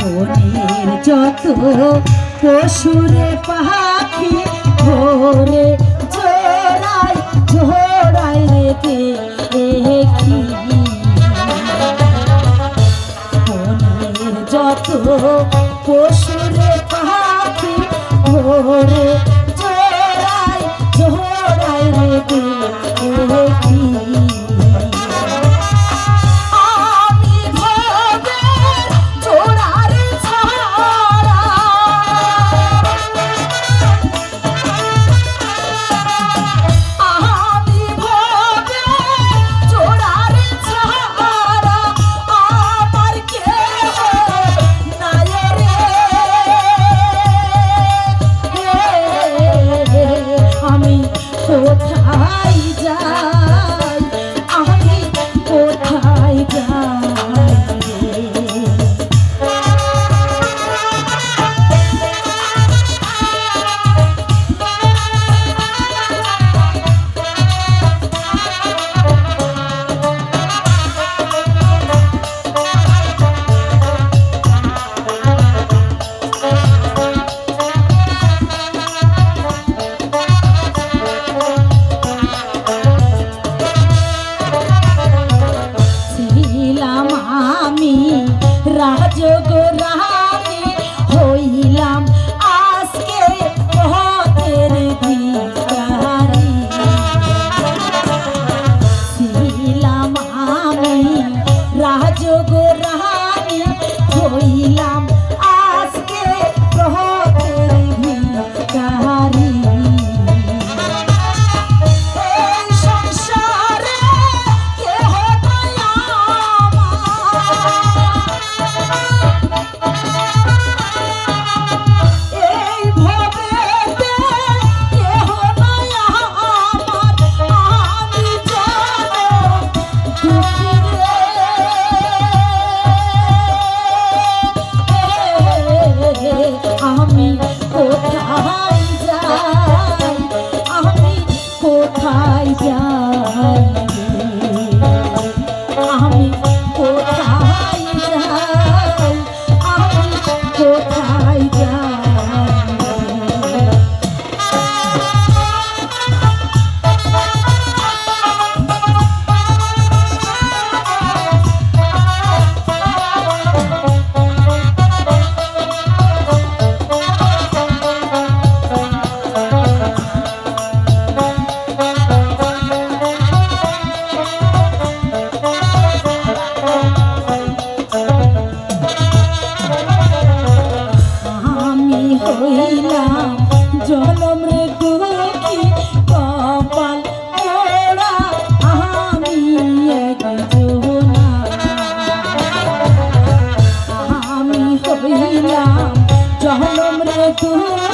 বনের যত পশুরে পাখি ভোরে ঝোড়াই ঝোড়াই রেতে দেখি। বনের পশুরে পাখি ভোরে तू